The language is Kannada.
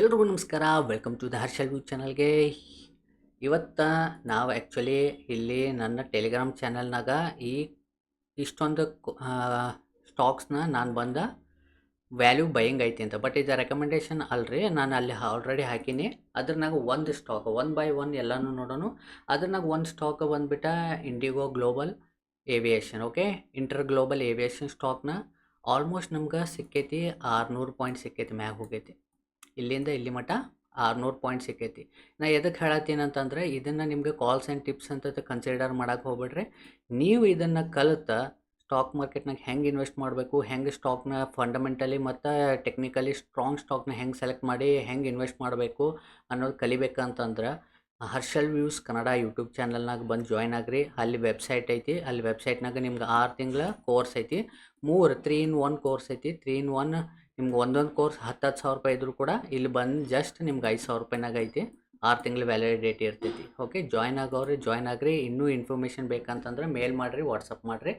ಎಲ್ರಿಗೂ ನಮಸ್ಕಾರ. Welcome to the Harshal view ಚಾನಲ್ಗೆ ಇವತ್ತು ನಾವು ಆ್ಯಕ್ಚುಲಿ ಇಲ್ಲಿ ನನ್ನ ಟೆಲಿಗ್ರಾಮ್ ಚಾನಲ್ನಾಗ ಈ ಇಷ್ಟೊಂದು ಸ್ಟಾಕ್ಸ್ನ ನಾನು ಬಂದ ವ್ಯಾಲ್ಯೂ ಬೈಯಿಂಗ್ ಐತಿ ಅಂತ. ಬಟ್ ಇದು ರೆಕಮೆಂಡೇಶನ್ ಅಲ್ರಿ. ನಾನು ಅಲ್ಲಿ ಆಲ್ರೆಡಿ ಹಾಕೀನಿ. ಅದ್ರನಾಗ ಒಂದು ಸ್ಟಾಕ್ ಒನ್ ಬೈ ಒನ್ ಎಲ್ಲನೂ ನೋಡೋಣ ಅದ್ರನಾಗ ಒಂದು ಸ್ಟಾಕ್ ಬಂದ್ಬಿಟ್ಟ IndiGo global aviation okay inter global aviation ಸ್ಟಾಕ್ನ ಆಲ್ಮೋಸ್ಟ್ ನಮ್ಗೆ ಸಿಕ್ಕೈತಿ ಆರುನೂರು ಪಾಯಿಂಟ್ ಸಿಕ್ಕೈತಿ ಮ್ಯಾಗ ಹೋಗೈತಿ. ಇಲ್ಲಿಂದ ಇಲ್ಲಿ ಮಟ್ಟ ಆರುನೂರು ಪಾಯಿಂಟ್ ಸಿಕ್ಕೈತಿ. ನಾ ಎದಕ್ಕೆ ಹೇಳತ್ತೀನಿ ಅಂತಂದ್ರೆ ಇದನ್ನು ನಿಮಗೆ ಕಾಲ್ಸ್ ಆ್ಯಂಡ್ ಟಿಪ್ಸ್ ಅಂತ ಕನ್ಸಿಡರ್ ಮಾಡೋಕೆ ಹೋಗ್ಬಿಡ್ರಿ. ನೀವು ಇದನ್ನು ಕಲಿತ ಸ್ಟಾಕ್ ಮಾರ್ಕೆಟ್ನಾಗ ಹೆಂಗೆ ಇನ್ವೆಸ್ಟ್ ಮಾಡಬೇಕು, ಹೆಂಗೆ ಸ್ಟಾಕ್ನ ಫಂಡಮೆಂಟಲಿ ಮತ್ತು ಟೆಕ್ನಿಕಲಿ ಸ್ಟ್ರಾಂಗ್ ಸ್ಟಾಕ್ನ ಹೆಂಗೆ ಸೆಲೆಕ್ಟ್ ಮಾಡಿ ಹೆಂಗೆ ಇನ್ವೆಸ್ಟ್ ಮಾಡಬೇಕು ಅನ್ನೋದು ಕಲಿಬೇಕಂತಂದ್ರೆ ಹರ್ಷಲ್ ವ್ಯೂಸ್ ಕನ್ನಡ ಯೂಟ್ಯೂಬ್ ಚಾನಲ್ನಾಗ ಬಂದು ಜಾಯ್ನ್ ಆಗ್ರಿ. ಅಲ್ಲಿ ವೆಬ್ಸೈಟ್ ಐತಿ. ಅಲ್ಲಿ ವೆಬ್ಸೈಟ್ನಾಗ ನಿಮ್ಗೆ ಆರು ತಿಂಗಳ ಕೋರ್ಸ್ ಐತಿ. ಮೂರು ತ್ರೀ ಇನ್ ಒನ್ ಕೋರ್ಸ್ ಐತಿ. ತ್ರೀ ಇನ್ ಒನ್ ನಿಮ್ಗೆ ಒಂದೊಂದು ಕೋರ್ಸ್ ಹತ್ತು ಹತ್ತು ಸಾವಿರ ರೂಪಾಯಿ ಇದ್ರೂ ಕೂಡ ಇಲ್ಲಿ ಬಂದು ಜಸ್ಟ್ ನಿಮ್ಗೆ ಐದು ಸಾವಿರ ರೂಪಾಯಿನಾಗ ಐತಿ. ಆರು ತಿಂಗಳ ವ್ಯಾಲಿಡಿಟಿ ಇರ್ತೈತಿ. ಓಕೆ ಜಾಯ್ನ್ ಆಗೋರಿ ಜಾಯ್ನ್ ಆಗ್ರಿ. ಇನ್ನೂ ಇನ್ಫಾರ್ಮೇಷನ್ ಬೇಕಂತಂದ್ರೆ ಮೇಲ್ ಮಾಡಿರಿ ವಾಟ್ಸಪ್ ಮಾಡಿರಿ.